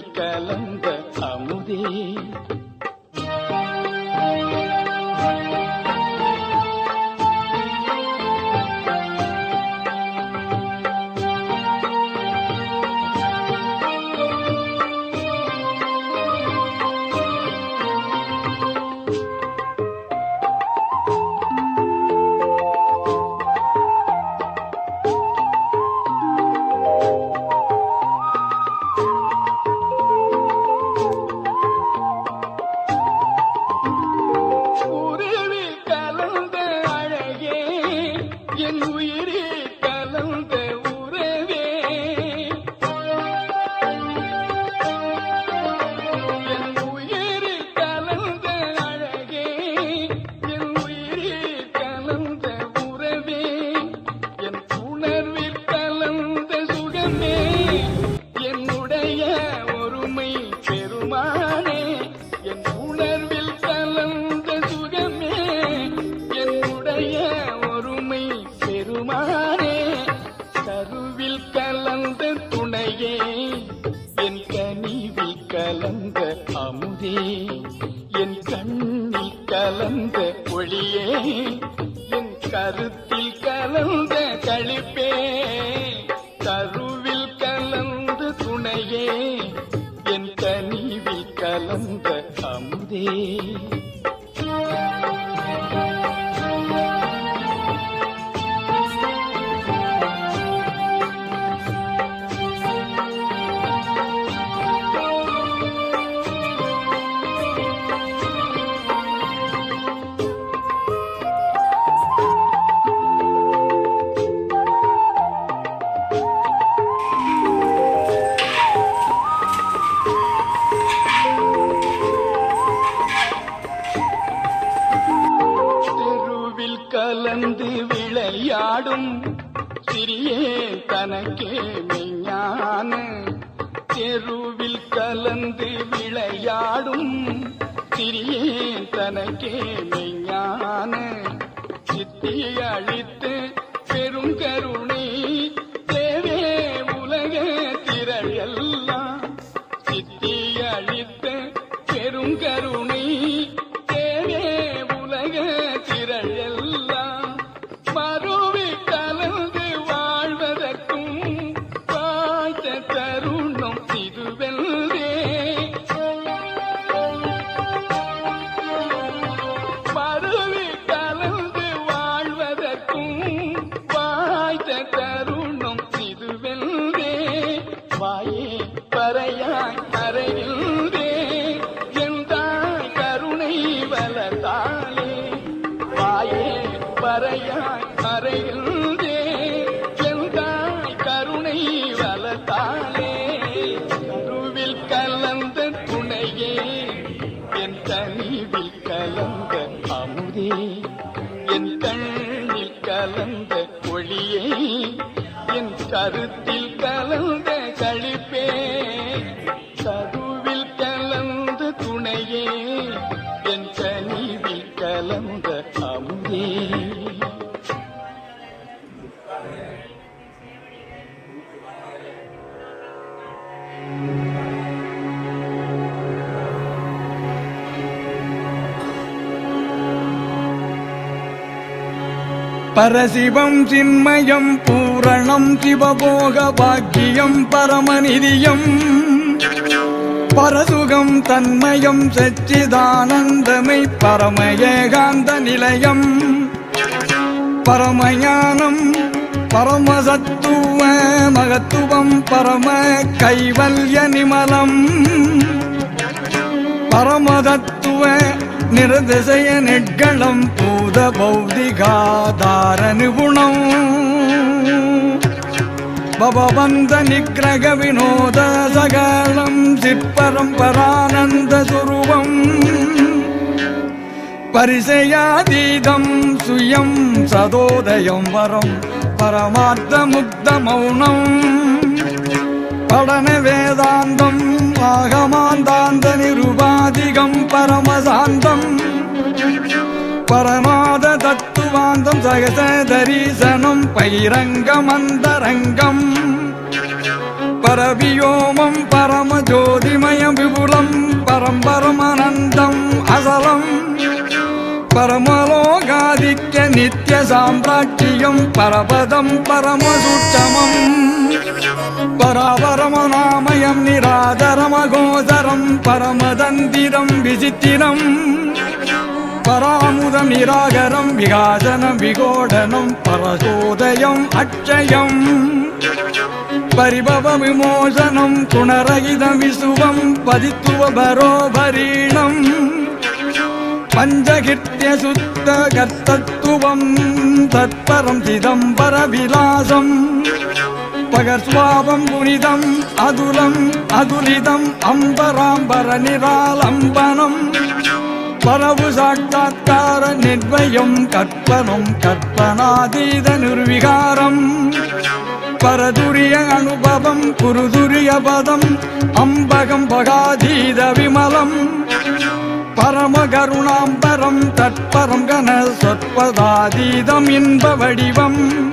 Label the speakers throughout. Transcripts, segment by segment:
Speaker 1: கலந்த அமுதே. என் கனிவில் கலந்த அமுதே. கலந்து விளையாடும் சிறியேன் தனக்கே மெய்ஞான சித்தி i that ain't
Speaker 2: பரசிவம் சின்மயம் பூரணம் சிவபோக பாக்கியம் பரமநிதியம். பரசுகம் தன்மயம் சச்சிதானந்தமை பரம ஏகாந்த நிலையம். பரமஞானம் பரமசத்துவ மகத்துவம் பரம கைவல்ய நிமலம். பரமதத்துவ நிறதிசய நெட்களம் பூத பௌதிகாதார நிபுணம் பவபந்த நிக்ரக வினோத சகலம் சிற்பரம்பரானந்த சுரூபம். பரிசயாதீதம் சுயம் சதோதயம் வரம் பரமார்த்த முக்த மௌனம். படன வேதாந்தம் ஆகமாந்தாந்த நிருபாதிகம் பரமசாந்தம். பரமாத தத்துவாந்தம் சகச தரிசனம் பைரங்கம் அந்தரங்கம் பரவியோமம் பரம ஜோதிமயம் விபுலம் பரம்பரமானந்தம் அசலம். பரமலோகாதிக்க நித்திய சாம்ராட்சியம் பரபதம் பரமசூட்சமம். பராபரமநாமயம் நிராதரமகோதரம் பரமதந்திரம் விசித்திரம். பராமுதம் நிராகரம் விகாசனம் விகோடனம் பரசோதயம் அட்சயம் பரிபவ விமோசனம் துணரகிதம் விசுவம் பதித்துவ பரோபரீணம். பஞ்சகிருத்திய சுத்த கர்த்தத்துவம் தற்பரம் சிதம்பர விலாசம். பகர்ஸ்வாபம் புனிதம் அதுலம் அதுலிதம் அம்பராம்பர நிராலம்பனம். பரவு சாட்சாத்கார நிர்வயம் கற்பனம் கற்பனாதீத நிர்விகாரம். பரதுரிய அனுபவம் குருதுரிய பதம் அம்பகம் பகாதீத விமலம். பரமகருணாம்பரம் தற்பரம் கன சொற்பதாதீதம் இன்ப வடிவம்.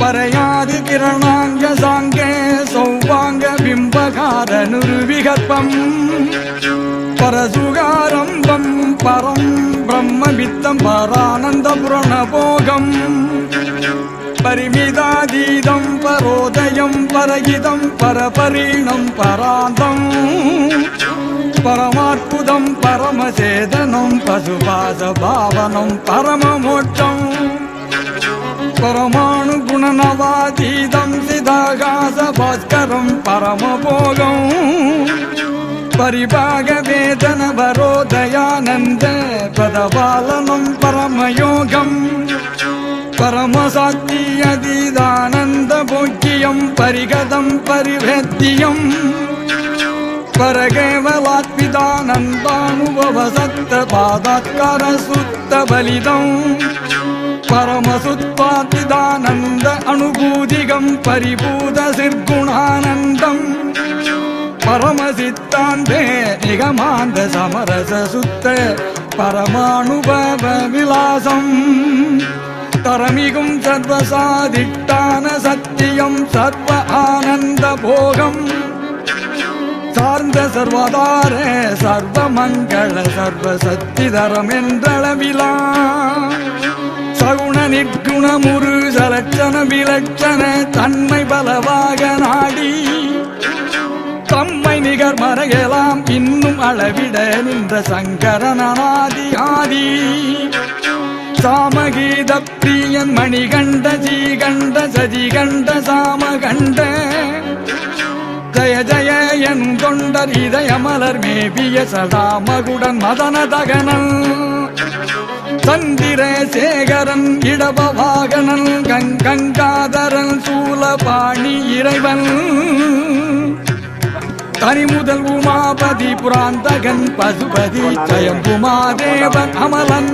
Speaker 2: பறையாது கிரணாங்க சாங்கே சௌவாங்க பிம்பகார நிருவிகத்வம் பரசுகாரம்பம் பரம் பிரம்மவித்தம் பரானந்த புரணபோகம். பரிமிதாதீதம் பரோதயம் பரகிதம் பரபரீணம் பராந்தம். பரமாற்புதம் பரமசேதனம் பசுபாச பாவனம் பரமமோட்சம். பரமாணு குணநவாதீதம் சிதாகாச பாஸ்கரம் பரமபோகம். பரிபாக வேதன வரோதயானந்த பதபாலனம் பரமயோகம். பரமசாக்தி அதீதானந்த போக்கியம் பரிகதம் பரிவேத்தியம். பரகேவலாத்மிதானந்தானுபவ சத்த சுத்த பலிதம் பரமசுத்வாதிதானந்த அனுபூதிகம் பரிபூத சிற்குணானந்தம். பரமசித்தாந்தே நிகமாந்த சமரச சுத்த பரமானுபவ விலாசம் தரமிகும் சர்வசாதிட்டான சத்தியம் சர்வ ஆனந்த போகம். சார்ந்த சர்வதார சர்வ மங்கள சர்வ சக்திதரம் என்றளவிலா. சகுண நிற்குணமுரு சலட்சண விலட்சண தன்மை பலவாக நாடி. தம்மை நிகர் மறையலாம் இன்னும் அளவிட நின்ற சங்கரனாதி ஆதி. சாமகீத பிரியன் மணிகண்ட ஜீகண்ட சதிகண்ட சாமகண்ட. ஜய ஜய என் கொண்டர் இதயமலர் மேபிய சதாமகுடன் மதன தகனன் சந்திர சேகரன் இடபவாகனன் கங்கங்காதரன் சூலபாணி இறைவன். தனிமுதல் உமாபதி புராந்தகன் பசுபதி ஜயம்புமாதேவன் அமலன்.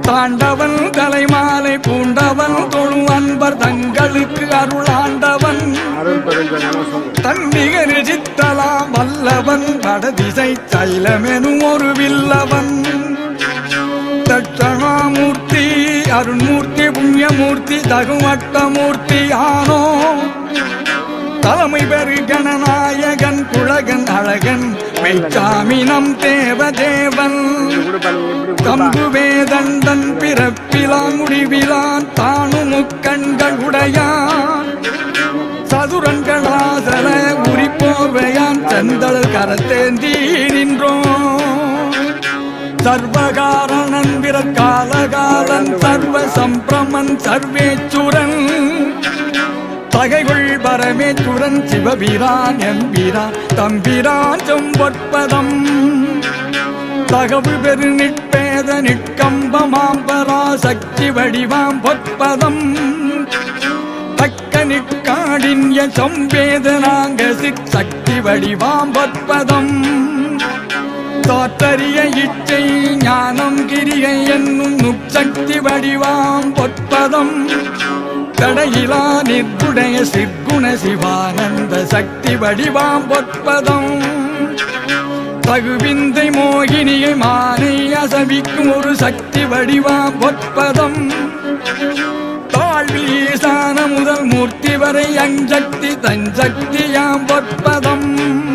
Speaker 2: தாண்டவன் தலைமாலை பூண்டவன் தொழு அன்பர் தங்களுக்கு அருளாண்டவன். தன்னிகர் சித்தலாம் வல்லவன் வடதிசை சைலமெனும் ஒரு வில்லவன். அருண்மூர்த்தி புண்ணியமூர்த்தி தகுமட்டமூர்த்தி ஆனோ. தலைமை பெரு கணநாயகன் குழகன் அழகன் மெய்ச்சாமினம் தேவதேவன். தம்புவே தண்டன் பிறப்பிலான் முடிவிலான் தானு முக்கண்கள் உடையான். சதுரங்களாசல உரிப்போர்வையான் செந்தல் கரத்தேந்தி நின்றோம். சர்வகாரணன் சர்வபாலன் சர்வ சம்பிரமன் சர்வேச்சுரன். தகைகுள் பரமேச்சுரன் சிவபிரான் எம்பிரான் தம்பிரான் செம்பொற்பதம். தகவு பெரு நிற்பேத நிற்கம்பமாம்பரா சக்தி வடிவாம் பொற்பதம். தக்க நிற்காடின்ய சம்பேதனாங்க சக்தி வடிவாம் பொற்பதம். தோற்றறிய இச்சை ஞானம் கிரியை என்னும் நுட்சக்தி வடிவாம் பொற்பதம். தடையிலா நிர்குடைய சிற்குண சிவானந்த சக்தி வடிவாம் பொற்பதம். தகுவிந்தை மோகினியை மானை அசவிக்கும் ஒரு சக்தி வடிவாம் பொற்பதம். தாழ்வில் ஈசான முதல் மூர்த்தி வரை அஞ்சக்தி தஞ்சக்தியாம் பொற்பதம்.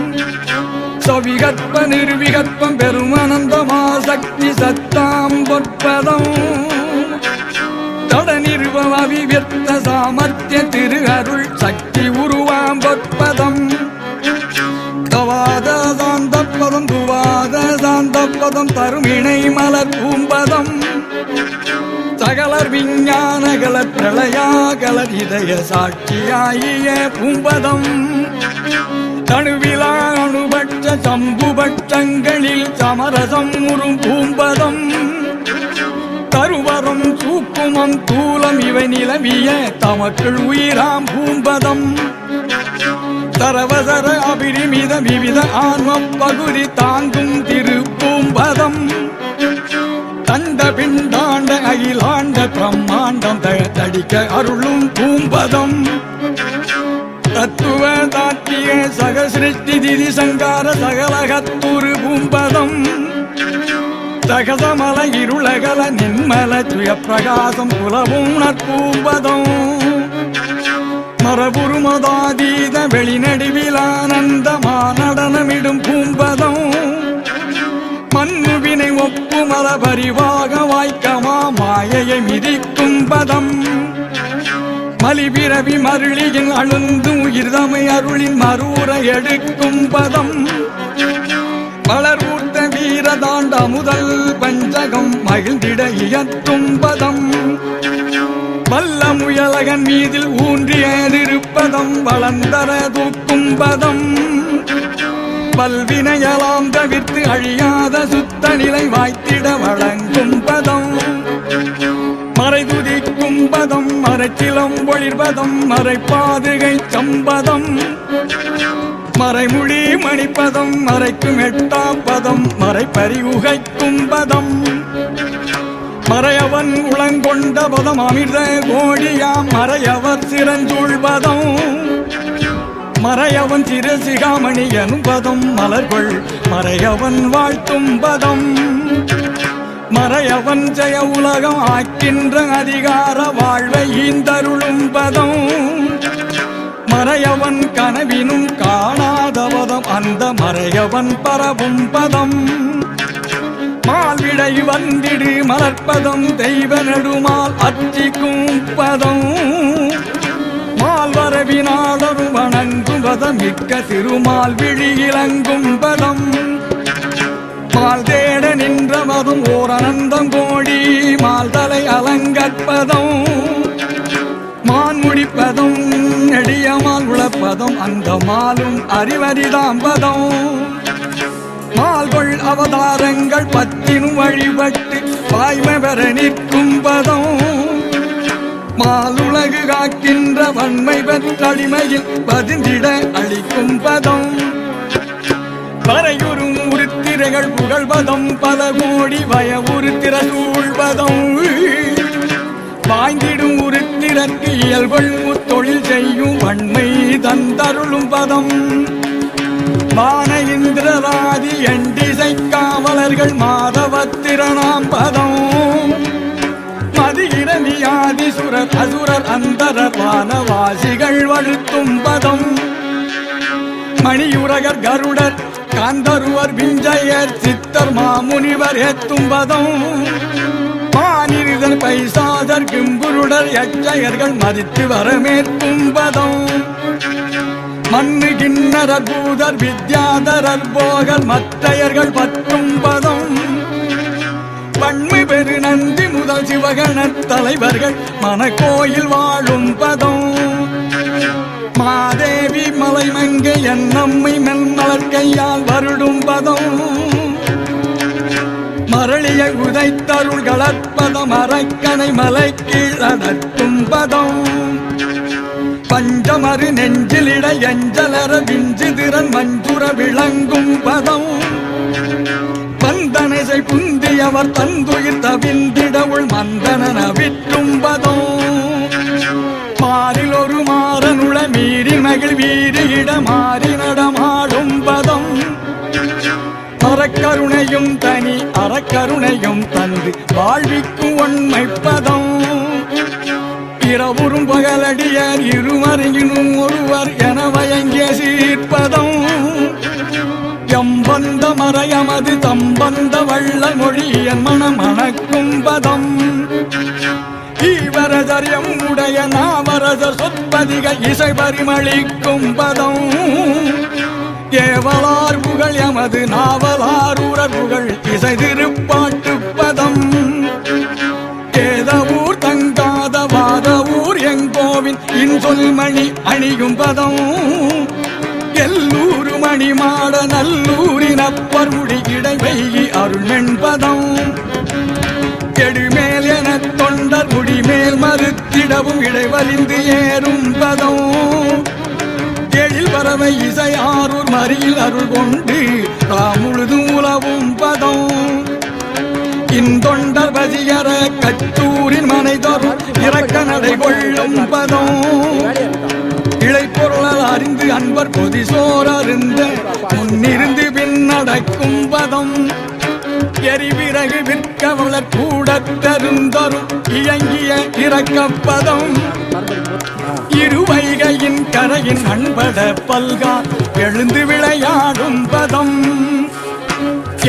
Speaker 2: சவிகற்ப நிர்விகற்பம் பெருமனந்தமா சக்தி சத்தாம் பொற்பதம். தட நிறுவம் அவிவியர்த்த சாமர்த்திய திரு அருள் சக்தி உருவாம் பொற்பதம். தவாத சாந்த பதம் துவாத சாந்த பதம் தருமிணை மலர் பூம்பதம். சகலர் விஞ்ஞானகல பிரளயாகலர் இதய சாட்சியாயிய பூம்பதம். தனுவிழா அணு அணுபட்ச சம்புபட்சங்களில் சமரசம் உறும் பூம்பதம். தருவரம் சூக்குமம் தூலம் இவை நிலவிய தமக்குள் உயிராம் பூம்பதம். தரவதர அபிரிமித விவித ஆன்மம் பகுதி தாங்கும் திருப்பூம்பதம். தண்ட பின்தாண்ட அகிலாண்ட பிரம்மாண்டம் த- தடிக்க அருளும் பூம்பதம். தத்துவ தாத்திய சகசிருஷ்டி திதி சங்கார சகலகத்துரு பூம்பதம். சகசமல இருளகல நின்மல துய பிரகாசம் குலவும் நற்பூம்பதம் மரபுருமதாதீத வெளிநடுவில் ஆனந்தமா நடனமிடும் பூம்பதம். மண்ணுவினை ஒப்பு மரபரிவாக வாய்க்கமா மாயையை மிதிக்கும் பதம். மலிபிறவி மருளியின் அழுந்து உயிர்தமை அருளின் மரூர எடுக்கும் பதம். வளர்வூர்த்த வீரதாண்ட முதல் பஞ்சகம் மகிழ்ந்திட இயற்றும் பதம். வல்ல முயலகன் மீதில் ஊன்றியதிருப்பதம் வளர்ந்தர தூக்கும் பதம். பல்வினையலாம் தவிர்த்து அழியாத சுத்த நிலை வாய்த்திட வழங்கும் பதம். மறை மறைதுதிக்கும் பதம் மறைச்சிலம் ஒளிர்பதம் மறைப்பாதுகை சம்பதம். மறைமொழி மணிப்பதம் மறைக்கும் எட்டாம் பதம் மறைப்பறி உகைக்கும் பதம் மறையவன் உளங்கொண்ட பதம் அமிர்த கோடியாம் மறையவர் சிறஞ்சூழ்பதம் மறையவன் சிரசிகாமணி எனும் பதம் மலர்கொள் மறையவன் வாழ்த்தும் பதம் மறையவன் ஜெய உலகம் ஆக்கின்ற அதிகார வாழ்வை ஈந்தருளும் பதம். மறையவன் கனவினும் காணாதவதம் அந்த மறையவன் பரவும் பதம். மால்விடை வந்திடு மலர்ப்பதம் தெய்வ நெடுமால் அச்சிக்கும் பதம் மால்வரவினாளரும் வணங்கும் பதம் மிக்க திருமால் விழி இலங்கும் பதம். மால் தேட நின்றமதும் ஓர் அனந்தம் கோடி. மால் தலை அலங்கற்பதம் மான் முடிப்பதும் நெடியமால் உழப்பதும் அந்த மாலும் அறிவறிதாம்பதம். மால்கொள் அவதாரங்கள் பத்தினும் வழிபட்டு வாய்மை பெற நிற்கும் பதம் மாலுலகு காக்கின்ற வன்மை பெற்றடிமையில் பதிந்திட அளிக்கும் பதம் பறையுறும் உருத்திரைகள் புகழ்வதம் பல கோடி வய உருத்திர சூழ்வதம். வாய்ந்திடும் உருத்திரக்கு இயல்பள் தொழில் செய்யும் வன்மை தந்தருளும் பதம். வான இந்திரராதி எண்டிசை காவலர்கள் மாதவத்திரனாம் பதம். மதியிரமியாதி சுரர் அசுரர் அந்தர வானவாசிகள் வழுத்தும் பதம். மணியுரகர் கருடர் காந்தருவர் விஞ்சயர் சித்தர் மாமுனிவர் ஏத்தும் பதம் மானிரிதன் பைசாதர் கிம்புருடர் யட்சயர்கள் மதித்து வரமேற்கும் பதம் மண்ணு கிண்ணரர் பூதர் வித்யாதரர் போகர் மற்றையர்கள் பற்றும் பதம் வன்மை பெரு நந்தி முதல் சிவகண தலைவர்கள் மனக்கோயில் வாழும் பதம் மாதேவி மலைமங்கை என் நம்மை மென்மலர் கையால் வருடும் பதம். மரளிய உதைத்தருள் கலற்பதம் அரக்கனை மலை கீழடட்டும் பதம். பஞ்சமறு நெஞ்சிலிட எஞ்சலர விஞ்சு திறன் மஞ்சுர விளங்கும் பதம். பந்தனசை புந்தியவர் தந்துயிர் தவிந்திடவுள் மந்தனன விற்றும் பதம். பாரில் ஒரு மா மீறி மகிழ்வீறு இடமாறி நடமாடும் பதம். அறக்கருணையும் தனி அறக்கருணையும் தந்து வாழ்விக்கும் உண்மை பதம். இரவுறும் பகலடியார் இருவரையினும் ஒருவர் என வயங்கிய சீர்ப்பதம் எம்பந்த மறையமது தம்பந்த வள்ள மொழி என் மனம் அணக்கும் பதம். ஈவரதரியம் உடைய நாவரசர் சொற்பதிக இசை பரிமளிக்கும் பதம். கேவலார் புகழ் எமது நாவலார் உரர் புகழ் இசை திருப்பாட்டு பதம். கேதவூர் தங்காத வாதவூர் எங்கோவின் இன்சொல் மணி அணியும் பதம். எல்லூரு மணி மாட நல்லூரின் அப்பர் முடி இடைவைகி மறுத்திடவும் இடைவலிந்து ஏறும் பதம். எழில் பறவை இசை ஆரூர் மறியில் அருள் கொண்டு தாமுழுதும் உலவும் பதம். இந்தொண்டர் வசியர கச்சூரின் மனை தரும் இறக்க நடை கொள்ளும் பதம். இழைப்பொருளால் அறிந்து அன்பர் பொதி சோர் அருந்த முன்னிருந்து பின் நடக்கும் பதம். எரிவிறகு விற்கவள கூட தருந்தரும் இயங்கிய இறக்கப்பதம் இருவைகையின் கரையின் அன்பட பல்கா எழுந்து விளையாடும் பதம்.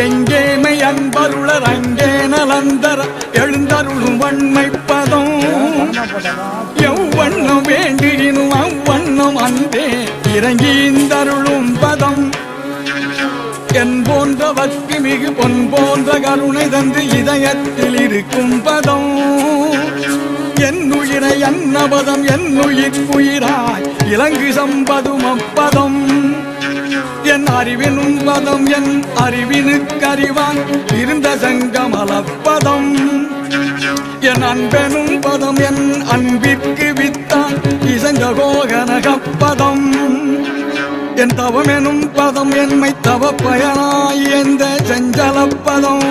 Speaker 2: எங்கேமை அன்பருளர் அங்கே நலந்தர எழுந்தருளும் வன்மை பதம். எவ்வண்ணம் வேண்டினும் அவ்வண்ணம் அன்பே இறங்கி இந்தருளும் பதம். என் போன்ற பக்தி மிகு பொன் போன்ற கருணை தந்து இதயத்தில் இருக்கும் பதம். என் உயிரை அன்னபதம் என் உயிர் உயிராய் இலங்கு சம்பதும் அப்பதம். என் அறிவினும் பதம் என் அறிவினுக்கறிவான் இருந்த சங்கமலப்பதம் என் அன்பெனும் பதம் என் அன்பிற்கு வித்தான் இசைந்த கோகனகப்பதம். என் தவமெனும் பதம் என்மை தவ பயனாய் எந்த செஞ்சலப்பதம்?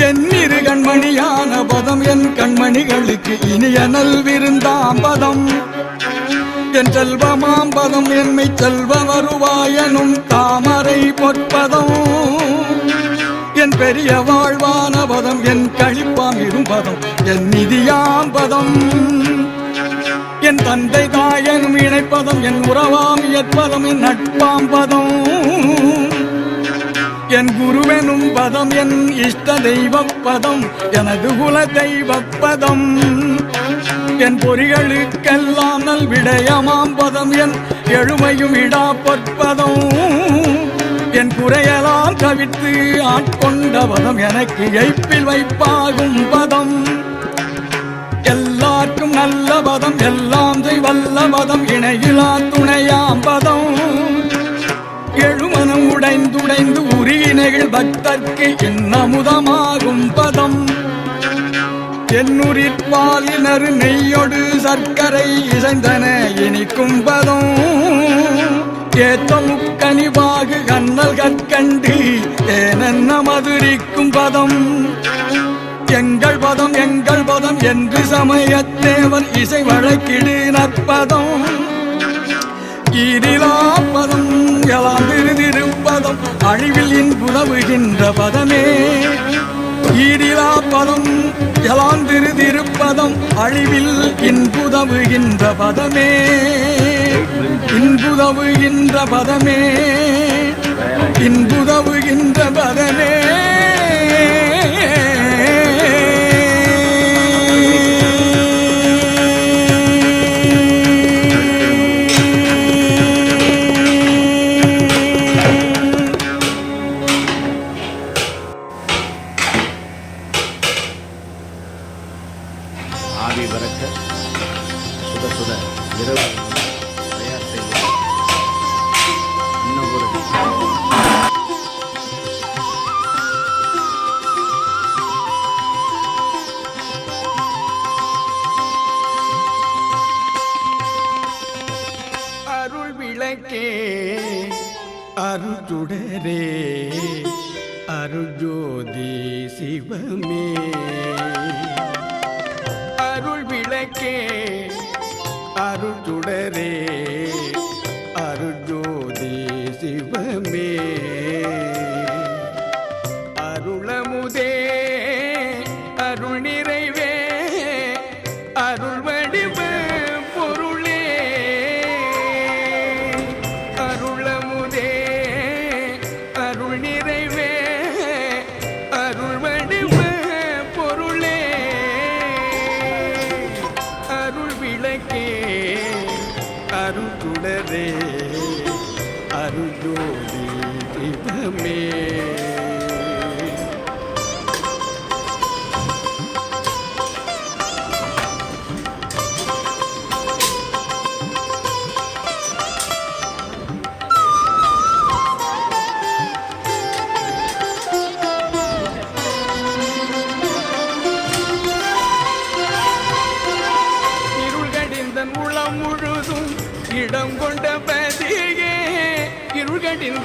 Speaker 2: என் இரு கண்மணியான பதம் என் கண்மணிகளுக்கு இனிய நல்விருந்தாம் பதம். என் செல்வமாம் பதம் என்மை செல்வ வருவாயனும் தாமரை பொற்பதம். என் பெரிய வாழ்வான பதம் என் கழிப்பாம் இரும்பதம் என் நிதியாம் பதம். என் தந்தை தாயனும் இணைப்பதம் என் உறவாம் ஏற்பதம் என் நட்பாம் பதம் என் குருவெனும் பதம் என் இஷ்ட தெய்வ பதம் எனது குல தெய்வ பதம் என் பொறிகளுக்கெல்லாம் நல் விடயமாம் பதம் என் எழுமையும் இடா பொற்பதம். என் குறையெல்லாம் தவிர்த்து ஆட்கொண்ட பதம் எனக்கு எய்ப்பில் வைப்பாகும் பதம். நல்ல பதம் எல்லாம் செய் வல்ல பதம் இணையிலா துணையாம் பதம். எழுமனம் உடைந்துடைந்து உரியினைகள் பக்தர்க்கு இன்னமுதமாகும் பதம். என்னுரிப்பாலினர் நெய்யொடு சர்க்கரை இசைந்தன இனிக்கும் பதம். ஏத்த முக்கனிவாகு கண்ணல் கற்கண்டு ஏனென்ன மதுரிக்கும் பதம். எங்கள் பதம் எங்கள் பதம் என்று சமயத்தேவர் இசை வழக்கிடு நற்பதம். ஈரிலா பதம் எல்லாம் திருதிருப்பதம் அழிவில் இன்புணவுகின்ற பதமே. ஈரிலா பதம் எல்லாம் திருதிருப்பதம் அழிவில் இன்புதவுகின்ற பதமே. இன்புதவுகின்ற பதமே. இன்புதவுகின்ற பதமே.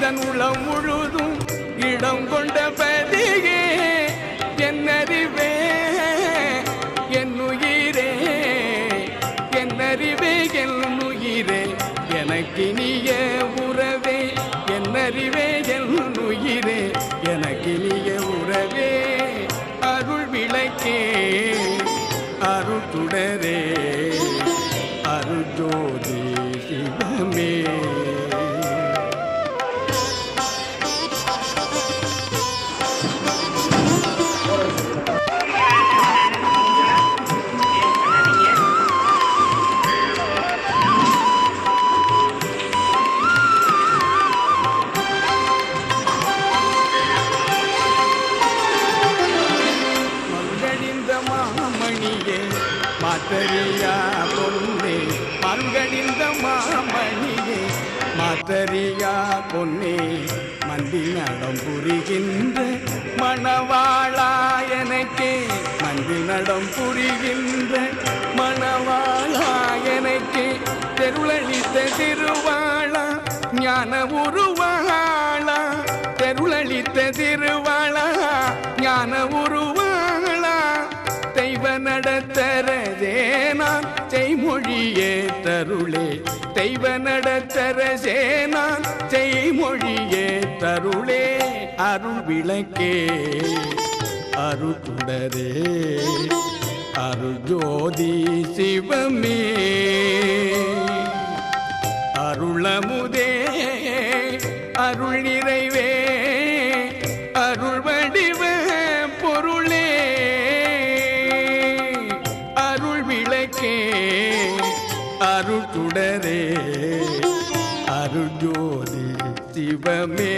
Speaker 1: Danula, we'll திருவாளா ஞான உருவாளா. தெய்வ நடத்தரதே நான் செய்மொழியே தருளே தெய்வ நடத்தரசே நான் செய்மொழியே தருளே அருள் விளக்கே அருள் தொடரே அருள் சிவமே. அருளமுதே அருள் நிறைவே. தெய்வமே